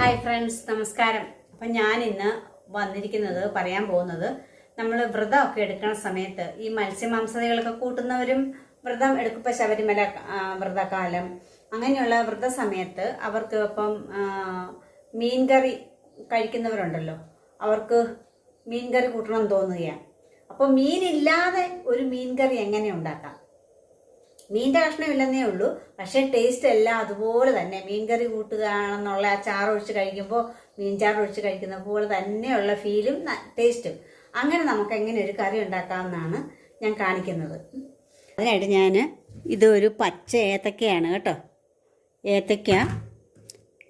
Hi friends നമസ്കാരം. അപ്പം ഞാൻ ഇന്ന് വന്നിരിക്കുന്നത് പറയാൻ പോകുന്നത് നമ്മൾ വ്രതമൊക്കെ എടുക്കുന്ന സമയത്ത് ഈ മത്സ്യമാംസതകളൊക്കെ കൂട്ടുന്നവരും വ്രതം എടുക്കുമ്പോൾ ശബരിമല വ്രതകാലം അങ്ങനെയുള്ള വ്രത സമയത്ത് അവർക്ക് ഇപ്പം മീൻ മീൻകറി കഴിക്കുന്നവരുണ്ടല്ലോ അവർക്ക് മീൻകറി കൂട്ടണം തോന്നുകയാണ്. അപ്പോൾ മീനില്ലാതെ ഒരു മീൻകറി എങ്ങനെ ഉണ്ടാക്കാം? മീന്റെ കഷ്ണമില്ലെന്നേ ഉള്ളൂ. പക്ഷേ ടേസ്റ്റ് എല്ലാം അതുപോലെ തന്നെ. മീൻകറി കൂട്ടുകയാണെന്നുള്ള ആ ചാറ് ഒഴിച്ച് കഴിക്കുമ്പോൾ മീൻ ഒഴിച്ച് കഴിക്കുന്ന പോലെ തന്നെയുള്ള ഫീലും ടേസ്റ്റും അങ്ങനെ നമുക്ക് എങ്ങനെ ഒരു കറി ഉണ്ടാക്കാമെന്നാണ് ഞാൻ കാണിക്കുന്നത്. അതിനായിട്ട് ഞാൻ ഇതൊരു പച്ച ഏത്തക്കയാണ് കേട്ടോ. ഏത്തക്ക.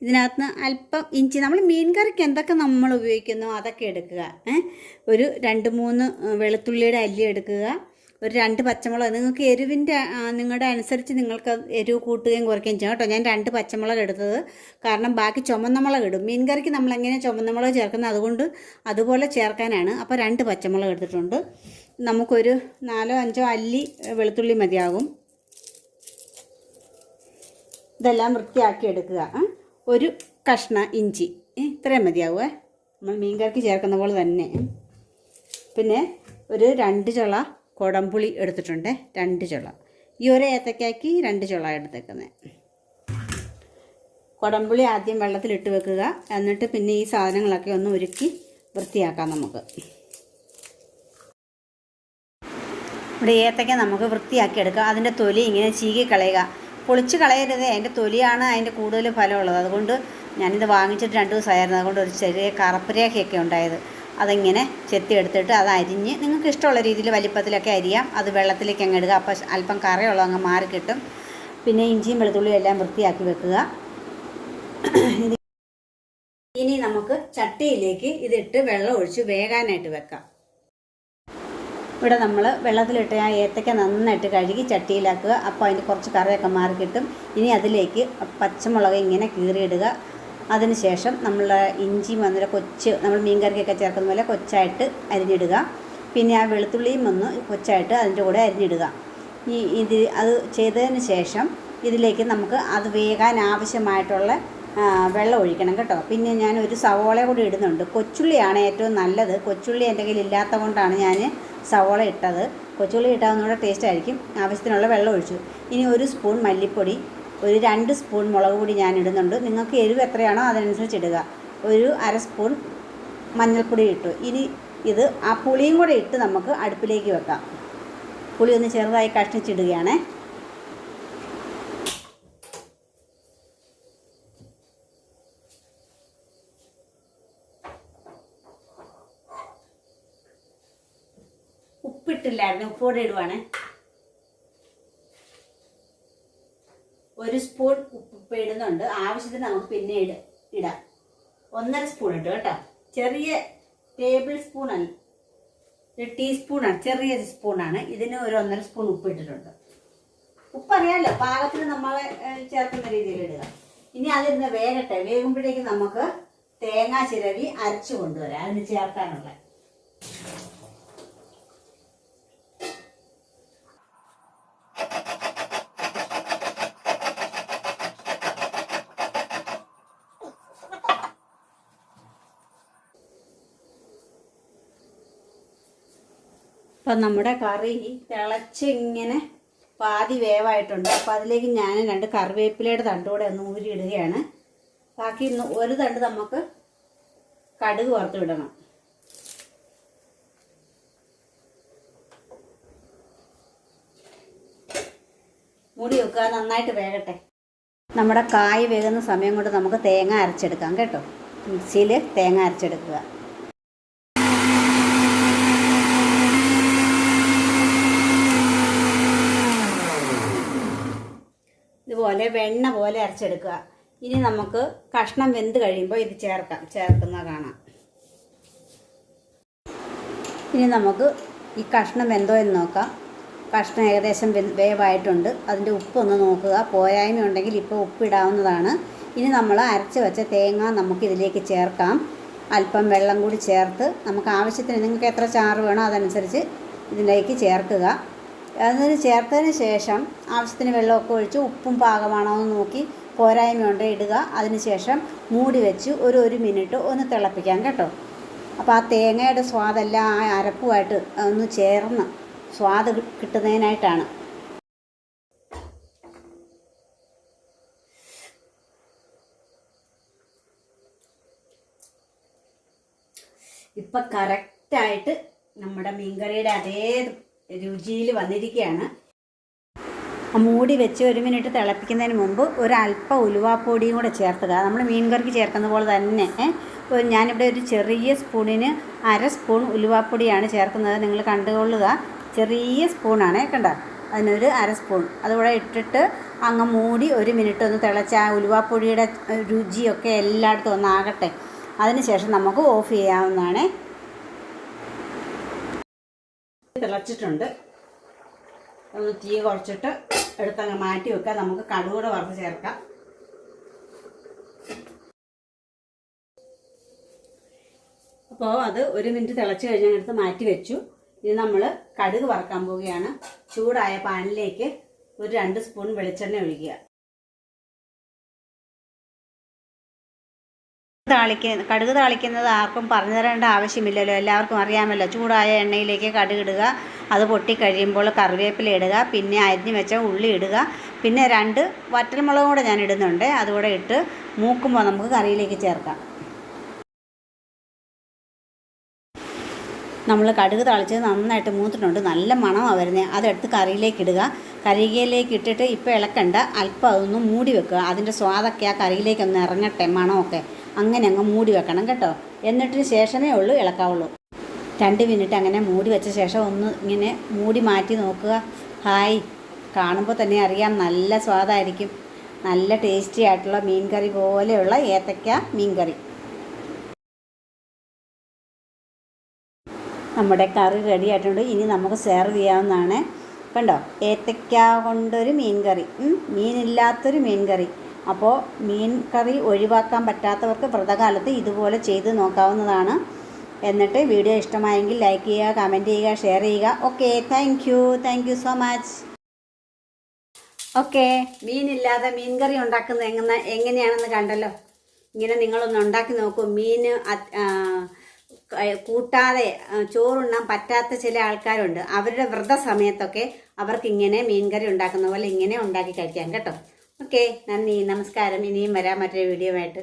ഇതിനകത്ത് അല്പം ഇഞ്ചി. നമ്മൾ മീൻ കറിക്ക് എന്തൊക്കെ നമ്മൾ ഉപയോഗിക്കുന്നു അതൊക്കെ എടുക്കുക. ഒരു രണ്ട് മൂന്ന് വെളുത്തുള്ളിയുടെ അല്ലി എടുക്കുക. ഒരു രണ്ട് പച്ചമുളക്. നിങ്ങൾക്ക് എരിവിന്റെ നിങ്ങളുടെ അനുസരിച്ച് നിങ്ങൾക്ക് എരിവ് കൂട്ടുകയും കുറയ്ക്കുകയും ചെയ്യും കേട്ടോ. ഞാൻ രണ്ട് പച്ചമുളക് എടുത്തത്. കാരണം ബാക്കി ചുമന്ന മുളക് ഇടും. മീൻ കറിക്ക് നമ്മൾ എങ്ങനെ ചുമന്ന മുളക് ചേർക്കുന്നത് അതുകൊണ്ട് അതുപോലെ ചേർക്കാനാണ്. അപ്പോൾ രണ്ട് പച്ചമുളക് എടുത്തിട്ടുണ്ട്. നമുക്കൊരു നാലോ അഞ്ചോ അല്ലി വെളുത്തുള്ളി മതിയാകും. ഇതെല്ലാം വൃത്തിയാക്കി എടുക്കുക. ഒരു കഷ്ണ ഇഞ്ചി. ഇത്രയും മതിയാവുമേ നമ്മൾ മീൻകറിക്ക് ചേർക്കുന്ന പോലെ തന്നെ. പിന്നെ ഒരു രണ്ട് ചുള കുടംപുളി എടുത്തിട്ടുണ്ട് രണ്ട് ചുള. ഈ ഒരു ഏത്തക്കാക്കി രണ്ട് ചുള എടുത്തേക്കുന്നത് കുടംപുളി ആദ്യം വെള്ളത്തിലിട്ട് വെക്കുക. എന്നിട്ട് പിന്നെ ഈ സാധനങ്ങളൊക്കെ ഒന്ന് ഒരുക്കി വൃത്തിയാക്കാം നമുക്ക്. ഇവിടെ ഏത്തക്ക നമുക്ക് വൃത്തിയാക്കി എടുക്കാം. അതിന്റെ തൊലി ഇങ്ങനെ ചീകി കളയുക. പൊളിച്ച് കളയരുത്. അതിന്റെ തൊലിയാണ് അതിന്റെ കൂടുതൽ ഫലമുള്ളത്. അതുകൊണ്ട് ഞാനിത് വാങ്ങിച്ചിട്ട് രണ്ട് ദിവസമായിരുന്നു. അതുകൊണ്ട് ഒരു ചെറിയ കറുപ്പ് രേഖയൊക്കെ ഉണ്ടായത്. അതിങ്ങനെ ചെത്തിയെടുത്തിട്ട് അത് അരിഞ്ഞ് നിങ്ങൾക്ക് ഇഷ്ടമുള്ള രീതിയിൽ വലിപ്പത്തിലൊക്കെ അരിയാം. അത് വെള്ളത്തിലേക്ക് അങ്ങ് ഇടുക. അപ്പോൾ അല്പം കറയുള്ളത് അങ്ങ് മാറി കിട്ടും. പിന്നെ ഇഞ്ചിയും വെളുത്തുള്ളിയും എല്ലാം വൃത്തിയാക്കി വെക്കുക. ഇനി നമുക്ക് ചട്ടിയിലേക്ക് ഇതിട്ട് വെള്ളം ഒഴിച്ച് വേകാനായിട്ട് വെക്കാം. ഇവിടെ നമ്മൾ വെള്ളത്തിലിട്ട് ആ ഏത്തക്ക നന്നായിട്ട് കഴുകി ചട്ടിയിലാക്കുക. അപ്പോൾ അതിന് കുറച്ച് കറിയൊക്കെ മാറി കിട്ടും. ഇനി അതിലേക്ക് പച്ചമുളക് ഇങ്ങനെ കീറിയിടുക. അതിനുശേഷം നമ്മൾ ഇഞ്ചി വന്നിട്ട് കൊച്ച് നമ്മൾ മീൻകറിക്കൊക്കെ ചേർക്കുന്ന പോലെ കൊച്ചായിട്ട് അരിഞ്ഞിടുക. പിന്നെ ആ വെളുത്തുള്ളിയും ഒന്ന് കൊച്ചായിട്ട് അതിന്റെ കൂടെ അരിഞ്ഞിടുക. ഈ ഇത് അത് ചെയ്തതിന് ശേഷം ഇതിലേക്ക് നമുക്ക് അത് വേകാൻ ആവശ്യമായിട്ടുള്ള വെള്ളം ഒഴിക്കണം കേട്ടോ. പിന്നെ ഞാൻ ഒരു സവോള കൂടി ഇടുന്നുണ്ട്. കൊച്ചുള്ളിയാണ് ഏറ്റവും നല്ലത്. കൊച്ചുള്ളി എന്റെ കയ്യിൽ ഇല്ലാത്ത കൊണ്ടാണ് ഞാൻ സവോള ഇട്ടത്. കൊച്ചുള്ളി ഇട്ടാൽ ഒന്നുകൂടെ ടേസ്റ്റ് ആയിരിക്കും. ആവശ്യത്തിനുള്ള വെള്ളം ഒഴിച്ചു. ഇനി ഒരു സ്പൂൺ മല്ലിപ്പൊടി ഒരു രണ്ട് സ്പൂൺ മുളക് പൊടി ഞാൻ ഇടുന്നുണ്ട്. നിങ്ങൾക്ക് എരിവ് എത്രയാണോ അതിനനുസരിച്ച് ഇടുക. ഒരു അര സ്പൂൺ മഞ്ഞൾപ്പൊടി ഇട്ടു. ഇനി ഇത് ആ പുളിയും കൂടെ ഇട്ട് നമുക്ക് അടുപ്പിലേക്ക് വെക്കാം. പുളി ഒന്ന് ചെറുതായി കഷ്ണിച്ചിടുകയാണേ. ഉപ്പിട്ടില്ലായിരുന്നു. ഉപ്പോടെ ഇടുവാണ്. ഒരു സ്പൂൺ ഉപ്പ് ഇടുന്നുണ്ട്. ആവശ്യത്തിന് നമുക്ക് പിന്നെ ഇട ഇടാം. ഒന്നര സ്പൂൺ ഇട്ടു കേട്ടോ. ചെറിയ ടേബിൾ സ്പൂൺ അല്ല ഒരു ടീസ്പൂണാണ് ചെറിയ സ്പൂണാണ് ഇതിന് ഒരു ഒന്നര സ്പൂൺ ഉപ്പ് ഇട്ടിട്ടുണ്ട്. ഉപ്പ് അറിയാമല്ലോ പാകത്തിന് നമ്മൾ ചേർക്കുന്ന രീതിയിൽ ഇടുക. ഇനി അതിരുന്ന് വേഗട്ടെ വേകുമ്പോഴേക്കും നമുക്ക് തേങ്ങാ ചിരവി അരച്ചു കൊണ്ടുവരാം. അതിന് ചേർക്കാനുള്ള അപ്പം നമ്മുടെ കറി തിളച്ചിങ്ങനെ പാതി വേവായിട്ടുണ്ട്. അപ്പോൾ അതിലേക്ക് ഞാൻ രണ്ട് കറിവേപ്പിലയുടെ തണ്ടൂടെ ഒന്ന് ഊരിയിടുകയാണ്. ബാക്കി ഒരു തണ്ട് നമുക്ക് കടുക് വറുത്ത് വിടണം. മൂടി വെക്കുക. നന്നായിട്ട് വേകട്ടെ. നമ്മുടെ കായ് വേകുന്ന സമയം കൊണ്ട് നമുക്ക് തേങ്ങ അരച്ചെടുക്കാം കേട്ടോ. മിക്സിയിൽ തേങ്ങ അരച്ചെടുക്കുക. ഇതുപോലെ വെണ്ണ പോലെ അരച്ചെടുക്കുക. ഇനി നമുക്ക് കഷ്ണം വെന്ത് കഴിയുമ്പോൾ ഇത് ചേർക്കാം. ചേർക്കുന്ന കാണാം. ഇനി നമുക്ക് ഈ കഷ്ണം വെന്തോ എന്ന് നോക്കാം. കഷ്ണം ഏകദേശം വേവായിട്ടുണ്ട്. അതിന്റെ ഉപ്പൊന്ന് നോക്കുക. പോരായ്മ ഉണ്ടെങ്കിൽ ഇപ്പോൾ ഉപ്പിടാവുന്നതാണ് ഇനി നമ്മൾ അരച്ച് വെച്ച തേങ്ങ നമുക്ക് ഇതിലേക്ക് ചേർക്കാം. അല്പം വെള്ളം കൂടി ചേർത്ത് നമുക്ക് ആവശ്യത്തിന് നിങ്ങൾക്ക് എത്ര ചാറ് വേണോ അതനുസരിച്ച് ഇതിലേക്ക് ചേർക്കുക. അതിന് ചേർത്തതിന് ശേഷം ആവശ്യത്തിന് വെള്ളമൊക്കെ ഒഴിച്ച് ഉപ്പും പാകമാണോ എന്ന് നോക്കി പോരായ്മയുണ്ട് ഇടുക. അതിനുശേഷം മൂടി വെച്ച് ഒരു ഒരു മിനിറ്റ് ഒന്ന് തിളപ്പിക്കാം കേട്ടോ. അപ്പോൾ ആ തേങ്ങയുടെ സ്വാദെല്ലാം ആ അരപ്പുമായിട്ട് ഒന്ന് ചേർന്ന് സ്വാദ് കിട്ടുന്നതിനായിട്ടാണ്. ഇപ്പം കറക്റ്റായിട്ട് നമ്മുടെ മീൻകറിയുടെ അതേ രുചിയിൽ വന്നിരിക്കുകയാണ്. മൂടി വെച്ച് ഒരു മിനിറ്റ് തിളപ്പിക്കുന്നതിന് മുമ്പ് ഒരല്പം ഉലുവാപ്പൊടിയും കൂടെ ചേർത്തുക നമ്മൾ മീൻ കറിക്ക് ചേർക്കുന്ന പോലെ തന്നെ ഞാനിവിടെ ഒരു ചെറിയ സ്പൂണിന് അര സ്പൂൺ ഉലുവാപ്പൊടിയാണ് ചേർക്കുന്നത്. നിങ്ങൾ കണ്ടുകൊള്ളുക. ചെറിയ സ്പൂണാണ് കണ്ട? അതിനൊരു അര സ്പൂൺ. അതുകൂടെ ഇട്ടിട്ട് അങ്ങ് മൂടി ഒരു മിനിറ്റ് ഒന്ന് തിളച്ച ആ ഉലുവാപ്പൊടിയുടെ രുചിയൊക്കെ എല്ലായിടത്തും ഒന്നാകട്ടെ. അതിനുശേഷം നമുക്ക് ഓഫ് ചെയ്യാവുന്നതാണ്. തിളച്ചിട്ടുണ്ട്. ഒന്ന് തീ കുറച്ചിട്ട് എടുത്തങ്ങ് മാറ്റി വെക്കാം. നമുക്ക് കടുകൂടെ വറുത്ത് ചേർക്കാം. അപ്പോൾ അത് ഒരു മിനിറ്റ് തിളച്ച് കഴിഞ്ഞാൽ എടുത്ത് മാറ്റി വെച്ചു. ഇനി നമ്മൾ കടുക് വറക്കാൻ പോവുകയാണ്. ചൂടായ പാനിലേക്ക് ഒരു രണ്ട് സ്പൂൺ വെളിച്ചെണ്ണ ഒഴിക്കുക. താളിക്ക കടുക് താളിക്കുന്നത് ആർക്കും പറഞ്ഞു തരേണ്ട ആവശ്യമില്ലല്ലോ. എല്ലാവർക്കും അറിയാമല്ലോ. ചൂടായ എണ്ണയിലേക്ക് കടുക് ഇടുക. അത് പൊട്ടിക്കഴിയുമ്പോൾ കറിവേപ്പില ഇടുക. പിന്നെ അരിഞ്ഞു വെച്ച ഉള്ളി ഇടുക. പിന്നെ രണ്ട് വറ്റൽമുളകും കൂടെ ഞാൻ ഇടുന്നുണ്ട്. അതുകൂടെ ഇട്ട് മൂക്കുമ്പോൾ നമുക്ക് കറിയിലേക്ക് ചേർക്കാം. നമ്മൾ കടുക് തളിച്ച് നന്നായിട്ട് മൂത്തിട്ടുണ്ട്. നല്ല മണമാണ് വരുന്നത് അതെടുത്ത് കറിയിലേക്ക് ഇടുക കറിയിലേക്ക് ഇട്ടിട്ട് ഇപ്പോൾ ഇളക്കണ്ട. അല്പം അതൊന്ന് മൂടി വെക്കുക. അതിന്റെ സ്വാദൊക്കെ ആ കറിയിലേക്ക് ഒന്ന് ഇറങ്ങട്ടെ മണമൊക്കെ. അങ്ങനെ അങ്ങ് മൂടി വെക്കണം കേട്ടോ. എന്നിട്ടിന് ശേഷമേ ഉള്ളൂ ഇളക്കാവുള്ളൂ. രണ്ട് മിനിറ്റ് അങ്ങനെ മൂടി വെച്ച ശേഷം ഒന്ന് ഇങ്ങനെ മൂടി മാറ്റി നോക്കുക. ഹായ്. കാണുമ്പോൾ തന്നെ അറിയാം നല്ല സ്വാദായിരിക്കും. നല്ല ടേസ്റ്റി ആയിട്ടുള്ള മീൻ കറി പോലെയുള്ള ഏത്തക്ക മീൻ കറി നമ്മുടെ കറി റെഡി ആയിട്ടുണ്ട്. ഇനി നമുക്ക് സെർവ് ചെയ്യാവുന്നതാണ്. കണ്ടോ? ഏത്തക്ക കൊണ്ടൊരു മീൻ കറി മീനില്ലാത്തൊരു മീൻ കറി അപ്പോൾ മീൻ കറി ഒഴിവാക്കാൻ പറ്റാത്തവർക്ക് വ്രതകാലത്ത് ഇതുപോലെ ചെയ്ത് നോക്കാവുന്നതാണ്. എന്നിട്ട് വീഡിയോ ഇഷ്ടമായെങ്കിൽ ലൈക്ക് ചെയ്യുക കമന്റ് ചെയ്യുക ഷെയർ ചെയ്യുക. Okay thank you thank you so much okay മീനില്ലാതെ മീൻ കറി ഉണ്ടാക്കുന്നത് എങ്ങനെ എങ്ങനെയാണെന്ന് കണ്ടല്ലോ. ഇങ്ങനെ നിങ്ങളൊന്ന് ഉണ്ടാക്കി നോക്കൂ. മീൻ കൂട്ടാതെ ചോറുണ്ണാൻ പറ്റാത്ത ചില ആൾക്കാരുണ്ട്. അവരുടെ വ്രത സമയത്തൊക്കെ അവർക്ക് ഇങ്ങനെ മീൻ കറി ഉണ്ടാക്കുന്ന പോലെ ഇങ്ങനെ ഉണ്ടാക്കി കഴിക്കാം കേട്ടോ. ഓക്കെ നന്ദി നമസ്കാരം. ഇനിയും വരാം മറ്റൊരു വീഡിയോ ആയിട്ട്